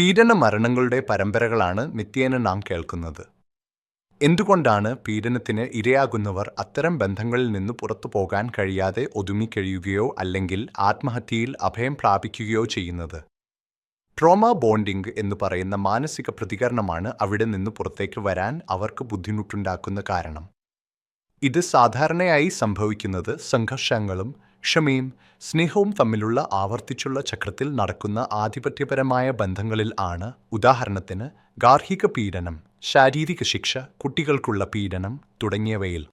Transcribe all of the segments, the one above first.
പീഡന മരണങ്ങളുടെ പരമ്പരകളാണ് നിത്യേന നാം കേൾക്കുന്നത്. എന്തുകൊണ്ടാണ് പീഡനത്തിന് ഇരയാകുന്നവർ അത്തരം ബന്ധങ്ങളിൽ നിന്ന് പുറത്തു പോകാൻ കഴിയാതെ ഒതുങ്ങിക്കഴിയുകയോ അല്ലെങ്കിൽ ആത്മഹത്യയിൽ അഭയം പ്രാപിക്കുകയോ ചെയ്യുന്നത്? ട്രോമ ബോണ്ടിംഗ് എന്ന് പറയുന്ന മാനസിക പ്രതികരണമാണ് അവിടെ നിന്ന് പുറത്തേക്ക് വരാൻ അവർക്ക് ബുദ്ധിമുട്ടുണ്ടാക്കുന്ന കാരണം. ഇത് സാധാരണയായി സംഭവിക്കുന്നത് സംഘർഷങ്ങളും ക്ഷമയും സ്നേഹവും തമ്മിലുള്ള ആവർത്തിച്ചുള്ള ചക്രത്തിൽ നടക്കുന്ന ആധിപത്യപരമായ ബന്ധങ്ങളിൽ ആണ് ഉദാഹരണത്തിന് ഗാർഹിക പീഡനം ശാരീരിക ശിക്ഷ കുട്ടികൾക്കുള്ള പീഡനം തുടങ്ങിയവയിൽ.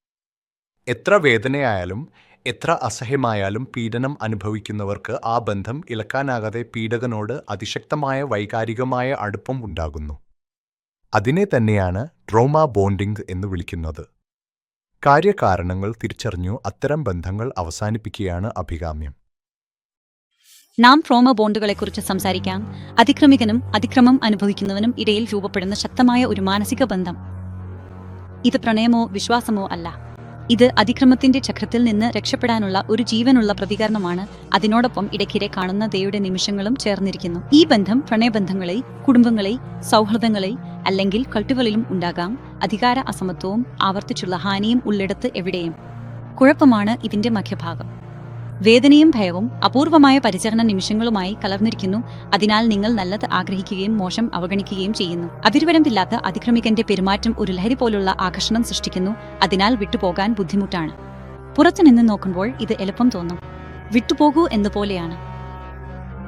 എത്ര വേദനയായാലും എത്ര അസഹ്യമായാലും പീഡനം അനുഭവിക്കുന്നവർക്ക് ആ ബന്ധം ഇളക്കാനാകാതെ പീഡകനോട് അതിശക്തമായ വൈകാരികമായ അടുപ്പം ഉണ്ടാകുന്നു. അതിനെ തന്നെയാണ് ട്രോമ ബോണ്ടിംഗ് എന്ന് വിളിക്കുന്നത്. കാര്യകാരണങ്ങൾ തിരിച്ചറിഞ്ഞു അത്തരം ബന്ധങ്ങൾ അവസാനിപ്പിക്കുകയാണ് അഭികാമ്യം. നാം ട്രോമ ബോണ്ടുകളെക്കുറിച്ച് സംസാരിക്കാം. അതിക്രമികനും അതിക്രമം അനുഭവിക്കുന്നവനും ഇടയിൽ രൂപപ്പെടുന്ന ശക്തമായ ഒരു മാനസിക ബന്ധം. ഇത് പ്രണയമോ വിശ്വാസമോ അല്ല. ഇത് അതിക്രമത്തിന്റെ ചക്രത്തിൽ നിന്ന് രക്ഷപ്പെടാനുള്ള ഒരു ജീവനുള്ള പ്രതികരണമാണ് അതിനോടൊപ്പം ഇടയ്ക്കിടെ കാണുന്ന ദയുടെ നിമിഷങ്ങളും ചേർന്നിരിക്കുന്നു. ഈ ബന്ധം പ്രണയബന്ധങ്ങളെ കുടുംബങ്ങളെ സൗഹൃദങ്ങളെ അല്ലെങ്കിൽ കൾട്ടുകളിലും ഉണ്ടാകാം. അധികാര അസമത്വവും ആവർത്തിച്ചുള്ള ഹാനിയും ഉള്ളിടത്ത് എവിടെയും. കുഴപ്പമാണ് ഇതിന്റെ മധ്യഭാഗം. വേദനയും ഭയവും അപൂർവമായ പരിചരണ നിമിഷങ്ങളുമായി കലർന്നിരിക്കുന്നു. അതിനാൽ നിങ്ങൾ നല്ലത് ആഗ്രഹിക്കുകയും മോശം അവഗണിക്കുകയും ചെയ്യുന്നു. അതിരുവരമ്പില്ലാത്ത അതിക്രമികന്റെ പെരുമാറ്റം ഒരു ലഹരി പോലുള്ള ആകർഷണം സൃഷ്ടിക്കുന്നു. അതിനാൽ വിട്ടുപോകാൻ ബുദ്ധിമുട്ടാണ്. പുറത്തുനിന്ന് നോക്കുമ്പോൾ ഇത് എളുപ്പം തോന്നും. വിട്ടുപോകൂ എന്നപോലെയാണ്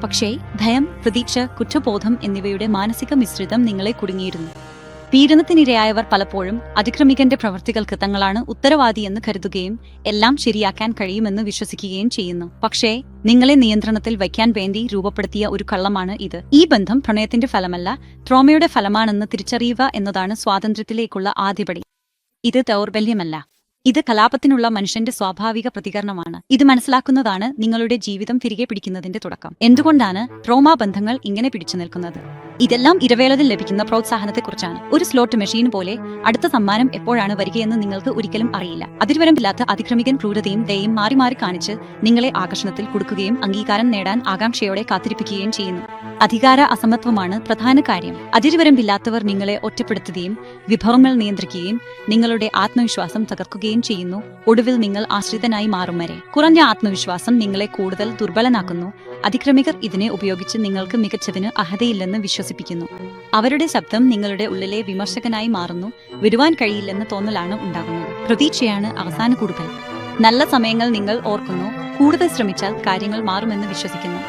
പക്ഷേ ഭയം പ്രതീക്ഷ കുറ്റബോധം എന്നിവയുടെ മാനസിക മിശ്രിതം നിങ്ങളെ കുടുങ്ങിയിരുന്നു. പീഡനത്തിനിരയായവർ പലപ്പോഴും അതിക്രമികന്റെ പ്രവർത്തികൾക്ക് തങ്ങളാണ് ഉത്തരവാദിയെന്ന് കരുതുകയും എല്ലാം ശരിയാക്കാൻ കഴിയുമെന്ന് വിശ്വസിക്കുകയും ചെയ്യുന്നു. പക്ഷേ നിങ്ങളെ നിയന്ത്രണത്തിൽ വയ്ക്കാൻ വേണ്ടി രൂപപ്പെടുത്തിയ ഒരു കള്ളമാണ് ഇത്. ഈ ബന്ധം പ്രണയത്തിന്റെ ഫലമല്ല ട്രോമയുടെ ഫലമാണെന്ന് തിരിച്ചറിയുക എന്നതാണ് സ്വാതന്ത്ര്യത്തിലേക്കുള്ള ആദ്യപടി. ഇത് ദൗർബല്യമല്ല. ഇത് കലാപത്തിനുള്ള മനുഷ്യന്റെ സ്വാഭാവിക പ്രതികരണമാണ്. ഇത് മനസ്സിലാക്കുന്നതാണ് നിങ്ങളുടെ ജീവിതം തിരികെ പിടിക്കുന്നതിന്റെ തുടക്കം. എന്തുകൊണ്ടാണ് ട്രോമാ ബന്ധങ്ങൾ ഇങ്ങനെ പിടിച്ചു നിൽക്കുന്നത്? ഇതെല്ലാം ഇരവേളയിൽ ലഭിക്കുന്ന പ്രോത്സാഹനത്തെക്കുറിച്ചാണ്. ഒരു സ്ലോട്ട് മെഷീൻ പോലെ അടുത്ത സമ്മാനം എപ്പോഴാണ് വരികയെന്ന് നിങ്ങൾക്ക് ഒരിക്കലും അറിയില്ല. അതിരുവരമ്പില്ലാത്ത അതിക്രമികൻ ക്രൂരതയും ദയയും മാറി മാറി കാണിച്ച് നിങ്ങളെ ആകർഷണത്തിൽ കൊടുക്കുകയും അംഗീകാരം നേടാൻ ആകാംക്ഷയോടെ കാത്തിരിപ്പിക്കുകയും ചെയ്യുന്നു. അധികാര അസമത്വമാണ് പ്രധാന കാര്യം. അതിരുവരമ്പില്ലാത്തവർ നിങ്ങളെ ഒറ്റപ്പെടുത്തുകയും വിഭവങ്ങൾ നിയന്ത്രിക്കുകയും നിങ്ങളുടെ ആത്മവിശ്വാസം തകർക്കുകയും ചെയ്യുന്നു. ഒടുവിൽ നിങ്ങൾ ആശ്രിതനായി മാറും വരെ. കുറഞ്ഞ ആത്മവിശ്വാസം നിങ്ങളെ കൂടുതൽ ദുർബലനാക്കുന്നു. അതിക്രമികർ ഇതിനെ ഉപയോഗിച്ച് നിങ്ങൾക്ക് മികച്ചതിന് അർഹതയില്ലെന്ന് വിശ്വസിപ്പിക്കുന്നു. അവരുടെ ശബ്ദം നിങ്ങളുടെ ഉള്ളിലെ വിമർശകനായി മാറുന്നു. വിടുവാൻ കഴിയില്ലെന്ന് തോന്നലാണ് ഉണ്ടാകുന്നത്. പ്രതീക്ഷയാണ് അവസാന കൂടുതൽ. നല്ല സമയങ്ങൾ നിങ്ങൾ ഓർക്കുന്നു. കൂടുതൽ ശ്രമിച്ചാൽ കാര്യങ്ങൾ മാറുമെന്ന് വിശ്വസിക്കുന്നു.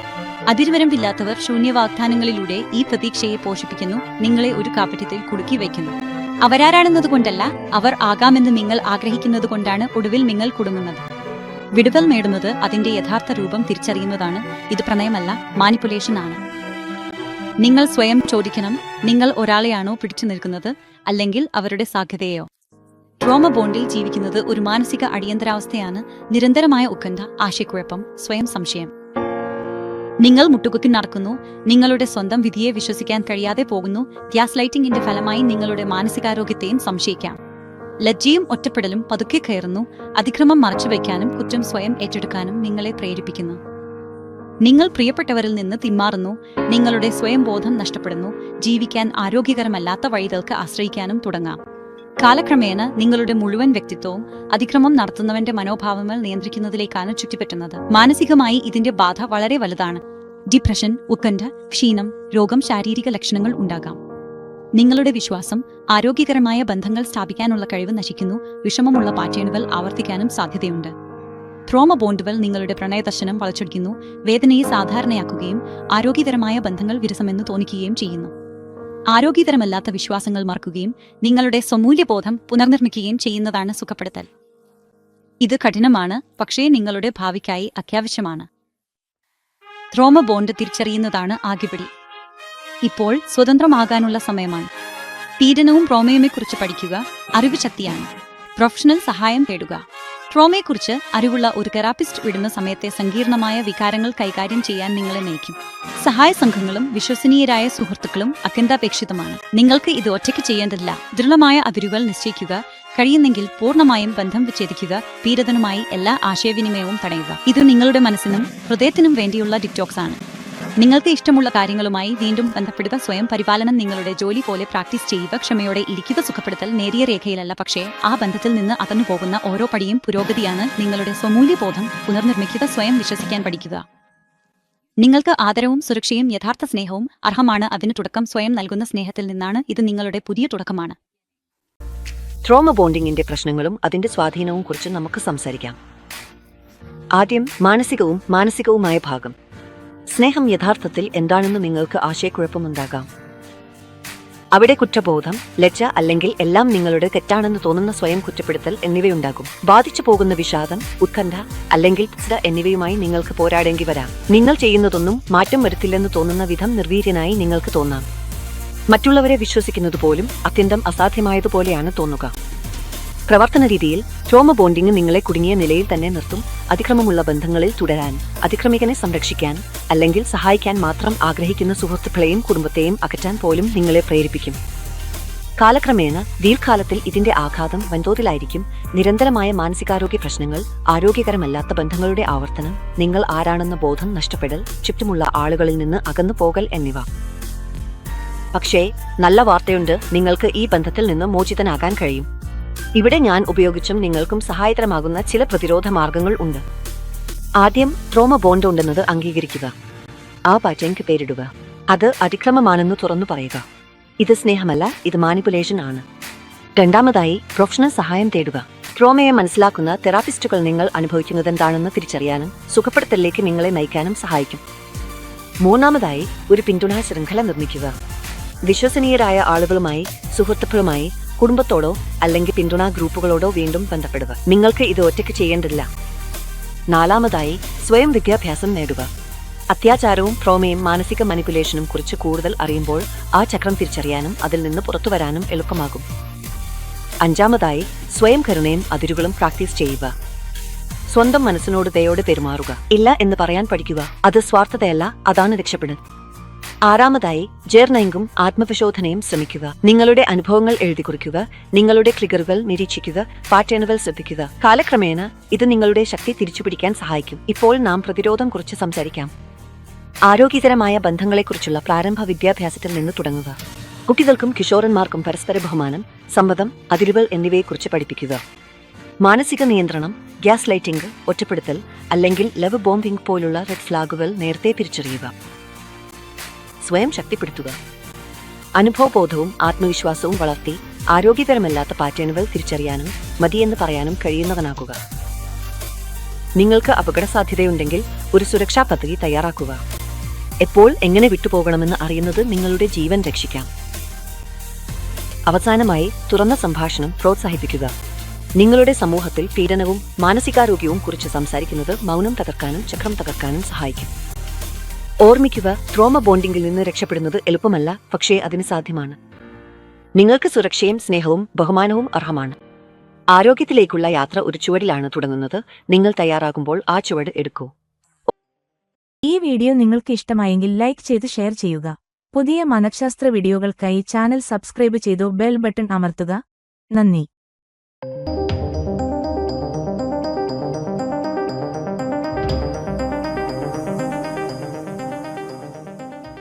അതിരുവരമ്പില്ലാത്തവർ ശൂന്യവാഗ്ദാനങ്ങളിലൂടെ ഈ പ്രതീക്ഷയെ പോഷിപ്പിക്കുന്നു നിങ്ങളെ ഒരു കാപ്പറ്റത്തിൽ കുടുക്കി വയ്ക്കുന്നു. അവരാരാണെന്നതുകൊണ്ടല്ല അവർ ആകാമെന്ന് നിങ്ങൾ ആഗ്രഹിക്കുന്നത് കൊണ്ടാണ് ഒടുവിൽ നിങ്ങൾ കുടുങ്ങുന്നത്. വിടുതൽ നേടുന്നത് അതിന്റെ യഥാർത്ഥ രൂപം തിരിച്ചറിയുന്നതാണ് ഇത് പ്രണയമല്ല മാനിപ്പുലേഷൻ ആണ്. നിങ്ങൾ സ്വയം ചോദിക്കണം നിങ്ങൾ ഒരാളെയാണോ പിടിച്ചു നിൽക്കുന്നത് അല്ലെങ്കിൽ അവരുടെ സാധ്യതയോ ട്രോമ ബോണ്ടിൽ ജീവിക്കുന്നത് ഒരു മാനസിക അടിയന്തരാവസ്ഥയാണ് നിരന്തരമായ ഉത്കണ്ഠ ആശയക്കുഴപ്പം സ്വയം സംശയം. നിങ്ങൾ മുട്ടുകുത്തി നടക്കുന്നു നിങ്ങളുടെ സ്വന്തം വിധിയെ വിശ്വസിക്കാൻ കഴിയാതെ പോകുന്നു ഗ്യാസ് ലൈറ്റിംഗിന്റെ ഫലമായി നിങ്ങളുടെ മാനസികാരോഗ്യത്തെയും സംശയിക്കാം. ലജ്ജയും ഒറ്റപ്പെടലും പതുക്കെ കയറുന്നു അതിക്രമം മറച്ചുവെക്കാനും കുറ്റം സ്വയം ഏറ്റെടുക്കാനും നിങ്ങളെ പ്രേരിപ്പിക്കുന്നു. നിങ്ങൾ പ്രിയപ്പെട്ടവരിൽ നിന്ന് തിന്മാറുന്നു നിങ്ങളുടെ സ്വയം ബോധം നഷ്ടപ്പെടുന്നു ജീവിക്കാൻ ആരോഗ്യകരമല്ലാത്ത വഴികൾക്ക് ആശ്രയിക്കാനും തുടങ്ങാം. കാലക്രമേണ നിങ്ങളുടെ മുഴുവൻ വ്യക്തിത്വവും അതിക്രമം നടത്തുന്നവന്റെ മനോഭാവങ്ങൾ നിയന്ത്രിക്കുന്നതിലേക്കാണ് ചുറ്റിപ്പറ്റുന്നത്. മാനസികമായി ഇതിന്റെ ബാധ വളരെ വലുതാണ്. ഡിപ്രഷൻ ഉത്കണ്ഠ ക്ഷീണം രോഗം ശാരീരിക ലക്ഷണങ്ങൾ ഉണ്ടാകാം. നിങ്ങളുടെ വിശ്വാസം ആരോഗ്യകരമായ ബന്ധങ്ങൾ സ്ഥാപിക്കാനുള്ള കഴിവ് നശിക്കുന്നു. വിഷമമുള്ള പാറ്റേണുകൾ ആവർത്തിക്കാനും സാധ്യതയുണ്ട്. ട്രോമ ബോണ്ടുകൾ നിങ്ങളുടെ പ്രണയദർശനം വളച്ചൊടിക്കുന്നു. വേദനയെ സാധാരണയാക്കുകയും ആരോഗ്യകരമായ ബന്ധങ്ങൾ വിരസമെന്ന് തോന്നിക്കുകയും ചെയ്യുന്നു. ആരോഗ്യകരമല്ലാത്ത വിശ്വാസങ്ങൾ മറക്കുകയും നിങ്ങളുടെ സ്വമൂല്യബോധം പുനർനിർമ്മിക്കുകയും ചെയ്യുന്നതാണ് സുഖപ്പെടുത്തൽ. ഇത് കഠിനമാണ് പക്ഷേ നിങ്ങളുടെ ഭാവിക്കായി അത്യാവശ്യമാണ്. ത്രോമ ബോണ്ട് തിരിച്ചറിയുന്നതാണ് ആകിപിടി. ഇപ്പോൾ സ്വതന്ത്രമാകാനുള്ള സമയമാണ്. പീഡനവും പ്രോമയുമെക്കുറിച്ച് പഠിക്കുക അറിവ് ശക്തിയാണ്. പ്രൊഫഷണൽ സഹായം തേടുക. ട്രോമയെക്കുറിച്ച് അറിവുള്ള ഒരു തെറാപ്പിസ്റ്റ് വിടുന്ന സമയത്തെ സങ്കീർണമായ വികാരങ്ങൾ കൈകാര്യം ചെയ്യാൻ നിങ്ങളെ നയിക്കും. സഹായ സംഘങ്ങളും വിശ്വസനീയരായ സുഹൃത്തുക്കളും അത്യന്താപേക്ഷിതമാണ്. നിങ്ങൾക്ക് ഇത് ഒറ്റയ്ക്ക് ചെയ്യേണ്ടതില്ല. ദൃഢമായ അതിരുകൾ നിശ്ചയിക്കുക കഴിയുന്നെങ്കിൽ പൂർണമായും ബന്ധം വിച്ഛേദിക്കുക പീഡിതനുമായി എല്ലാ ആശയവിനിമയവും തടയുക. ഇത് നിങ്ങളുടെ മനസ്സിനും ഹൃദയത്തിനും വേണ്ടിയുള്ള ഡിറ്റോക്സ് ആണ് നിങ്ങൾക്ക് ഇഷ്ടമുള്ള കാര്യങ്ങളുമായി വീണ്ടും ബന്ധപ്പെടുക. സ്വയം പരിപാലനം നിങ്ങളുടെ ജോലി പോലെ പ്രാക്ടീസ് ചെയ്യുക. ക്ഷമയോടെ ഇരിക്കുക. സുഖപ്പെടുത്തൽ നേരിയ രേഖയിലല്ല. പക്ഷേ ആ ബന്ധത്തിൽ നിന്ന് അകന്നു പോകുന്ന ഓരോ പടിയും പുരോഗതിയാണ് നിങ്ങളുടെ സ്വമൂല്യബോധം. പുനർനിർമ്മിക്കുക. സ്വയം വിശ്വസിക്കാൻ പഠിക്കുക. നിങ്ങൾക്ക് ആദരവും സുരക്ഷയും യഥാർത്ഥ സ്നേഹവും അർഹമാണ്. അതിന് തുടക്കം സ്വയം നൽകുന്ന സ്നേഹത്തിൽ നിന്നാണ് ഇത് നിങ്ങളുടെ പുതിയ തുടക്കമാണ്. ട്രോമ ബോണ്ടിങ്ങിന്റെ പ്രശ്നങ്ങളും അതിന്റെ സ്വാധീനവും കുറിച്ച് നമുക്ക് സംസാരിക്കാം. ആദ്യം മാനസികവും മാനസികവുമായ ഭാഗം. സ്നേഹം യഥാർത്ഥത്തിൽ എന്താണെന്ന് നിങ്ങൾക്ക് ആശയക്കുഴപ്പമുണ്ടാകാം. അവിടെ കുറ്റബോധം ലജ്ജ അല്ലെങ്കിൽ എല്ലാം നിങ്ങളുടെ തെറ്റാണെന്ന് തോന്നുന്ന സ്വയം കുറ്റപ്പെടുത്തൽ എന്നിവയുണ്ടാകും. ബാധിച്ചു പോകുന്ന വിഷാദം ഉത്കണ്ഠ അല്ലെങ്കിൽ പിസ്ത എന്നിവയുമായി നിങ്ങൾക്ക് പോരാടേണ്ടി വരാം. നിങ്ങൾ ചെയ്യുന്നതൊന്നും മാറ്റം വരുത്തില്ലെന്ന് തോന്നുന്ന വിധം നിർവീര്യനായി നിങ്ങൾക്ക് തോന്നാം. മറ്റുള്ളവരെ വിശ്വസിക്കുന്നത് പോലും അത്യന്തം അസാധ്യമായതുപോലെയാണ് തോന്നുക. പ്രവർത്തന രീതിയിൽ ട്രോമ ബോണ്ടിങ് നിങ്ങളെ കുടുങ്ങിയ നിലയിൽ തന്നെ നിർത്തും. അതിക്രമമുള്ള ബന്ധങ്ങളിൽ തുടരാൻ അതിക്രമികനെ സംരക്ഷിക്കാൻ അല്ലെങ്കിൽ സഹായിക്കാൻ മാത്രം ആഗ്രഹിക്കുന്ന സുഹൃത്തുക്കളെയും കുടുംബത്തെയും അകറ്റാൻ പോലും നിങ്ങളെ പ്രേരിപ്പിക്കും. കാലക്രമേണ ദീർഘകാലത്തിൽ ഇതിന്റെ ആഘാതം വൻതോതിലായിരിക്കും. നിരന്തരമായ മാനസികാരോഗ്യ പ്രശ്നങ്ങൾ ആരോഗ്യകരമല്ലാത്ത ബന്ധങ്ങളുടെ ആവർത്തനം നിങ്ങൾ ആരാണെന്ന ബോധം നഷ്ടപ്പെടൽ ചുറ്റുമുള്ള ആളുകളിൽ നിന്ന് അകന്നു പോകൽ എന്നിവ. പക്ഷേ നല്ല വാർത്തയുണ്ട് നിങ്ങൾക്ക് ഈ ബന്ധത്തിൽ നിന്ന് മോചിതനാകാൻ കഴിയും. ഇവിടെ ഞാൻ ഉപയോഗിച്ചും നിങ്ങൾക്കും സഹായകരമാകുന്ന ചില പ്രതിരോധ മാർഗങ്ങൾ ഉണ്ട്. ആദ്യം ട്രോമ ബോണ്ട് ഉണ്ടെന്നത് അംഗീകരിക്കുക. ആ പാറ്റേൺക്ക് പേരിടുക. അത് അതിക്രമമാണെന്ന് തുറന്നു പറയുക. ഇത് സ്നേഹമല്ല ഇത് മാനിപ്പുലേഷൻ ആണ്. രണ്ടാമതായി പ്രൊഫഷണൽ സഹായം തേടുക. ട്രോമയെ മനസ്സിലാക്കുന്ന തെറാപ്പിസ്റ്റുകൾ നിങ്ങൾ അനുഭവിക്കുന്നത് എന്താണെന്ന് തിരിച്ചറിയാനും സുഖപ്പെടുത്തലിലേക്ക് നിങ്ങളെ നയിക്കാനും സഹായിക്കും. മൂന്നാമതായി ഒരു പിന്തുണാ ശൃംഖല നിർമ്മിക്കുക. വിശ്വസനീയരായ ആളുകളുമായി സുഹൃത്തുക്കളുമായി കുടുംബത്തോടോ അല്ലെങ്കിൽ പിന്തുണാ ഗ്രൂപ്പുകളോടോ വീണ്ടും ബന്ധപ്പെടുക. നിങ്ങൾക്ക് ഇത് ഒറ്റയ്ക്ക് ചെയ്യേണ്ടില്ല നാലാമതായി സ്വയം വിദ്യാഭ്യാസം നേടുക. അത്യാചാരവും ട്രോമയും മാനസിക മനിപ്പുലേഷനും കുറിച്ച് കൂടുതൽ അറിയുമ്പോൾ ആ ചക്രം തിരിച്ചറിയാനും അതിൽ നിന്ന് പുറത്തുവരാനും എളുപ്പമാകും. അഞ്ചാമതായി സ്വയം കരുണയും അതിരുകളും പ്രാക്ടീസ് ചെയ്യുക. സ്വന്തം മനസ്സിനോട് ദയോട് പെരുമാറുക. ഇല്ല എന്ന് പറയാൻ പഠിക്കുക. അത് സ്വാർത്ഥതയല്ല അതാണ് രക്ഷപ്പെടൽ ആറാമതായി ജേർണയിങ്കും ആത്മപരിശോധനയും ശ്രമിക്കുക. നിങ്ങളുടെ അനുഭവങ്ങൾ എഴുതി കുറിക്കുക നിങ്ങളുടെ ക്ലിഗറുകൾ നിരീക്ഷിക്കുക പാറ്റേണുകൾ ശ്രദ്ധിക്കുക. കാലക്രമേണ ഇത് നിങ്ങളുടെ ശക്തി തിരിച്ചുപിടിക്കാൻ സഹായിക്കും. ഇപ്പോൾ നാം പ്രതിരോധം കുറിച്ച് സംസാരിക്കാം. ആരോഗ്യകരമായ ബന്ധങ്ങളെക്കുറിച്ചുള്ള പ്രാരംഭ വിദ്യാഭ്യാസത്തിൽ നിന്ന് തുടങ്ങുക. കുട്ടികൾക്കും കിഷോറന്മാർക്കും പരസ്പര ബഹുമാനം സമ്മതം അതിരുകൾ എന്നിവയെക്കുറിച്ച് പഠിപ്പിക്കുക. മാനസിക നിയന്ത്രണം ഗ്യാസ് ലൈറ്റിംഗ് ഒറ്റപ്പെടുത്തൽ അല്ലെങ്കിൽ ലവ് ബോംബിംഗ് പോലുള്ള റെഡ് ഫ്ലാഗുകൾ നേരത്തെ തിരിച്ചറിയുക സ്വയം ശക്തിപ്പെടുത്തുക. അനുഭവബോധവും ആത്മവിശ്വാസവും വളർത്തി ആരോഗ്യകരമല്ലാത്ത പാറ്റേണുകൾ തിരിച്ചറിയാനും മതിയെന്ന് പറയാനും കഴിയുന്നവനാകുക. നിങ്ങൾക്ക് അപകട സാധ്യതയുണ്ടെങ്കിൽ ഒരു സുരക്ഷാ പദ്ധതി തയ്യാറാക്കുക. എപ്പോൾ എങ്ങനെ വിട്ടുപോകണമെന്ന് അറിയുന്നത് നിങ്ങളുടെ ജീവൻ രക്ഷിക്കാം. അവസാനമായി തുറന്ന സംഭാഷണം പ്രോത്സാഹിപ്പിക്കുക. നിങ്ങളുടെ സമൂഹത്തിൽ പീഡനവും മാനസികാരോഗ്യവും കുറിച്ച് സംസാരിക്കുന്നത് മൗനം തകർക്കാനും ചക്രം തകർക്കാനും സഹായിക്കും. ഓർമ്മിക്കുക ട്രോമ ബോണ്ടിംഗിൽ നിന്ന് രക്ഷപ്പെടുന്നത് എളുപ്പമല്ല പക്ഷേ അതിന് സാധ്യമാണ്. നിങ്ങൾക്ക് സുരക്ഷയും സ്നേഹവും ബഹുമാനവും അർഹമാണ്. ആരോഗ്യത്തിലേക്കുള്ള യാത്ര ഒരു ചുവടിലാണ് തുടങ്ങുന്നത്. നിങ്ങൾ തയ്യാറാകുമ്പോൾ ആ ചുവട് എടുക്കൂ. ഈ വീഡിയോ നിങ്ങൾക്ക് ഇഷ്ടമായെങ്കിൽ ലൈക്ക് ചെയ്ത് ഷെയർ ചെയ്യുക. പുതിയ മനഃശാസ്ത്ര വീഡിയോകൾക്കായി ചാനൽ സബ്സ്ക്രൈബ് ചെയ്തു ബെൽ ബട്ടൺ അമർത്തുക. നന്ദി.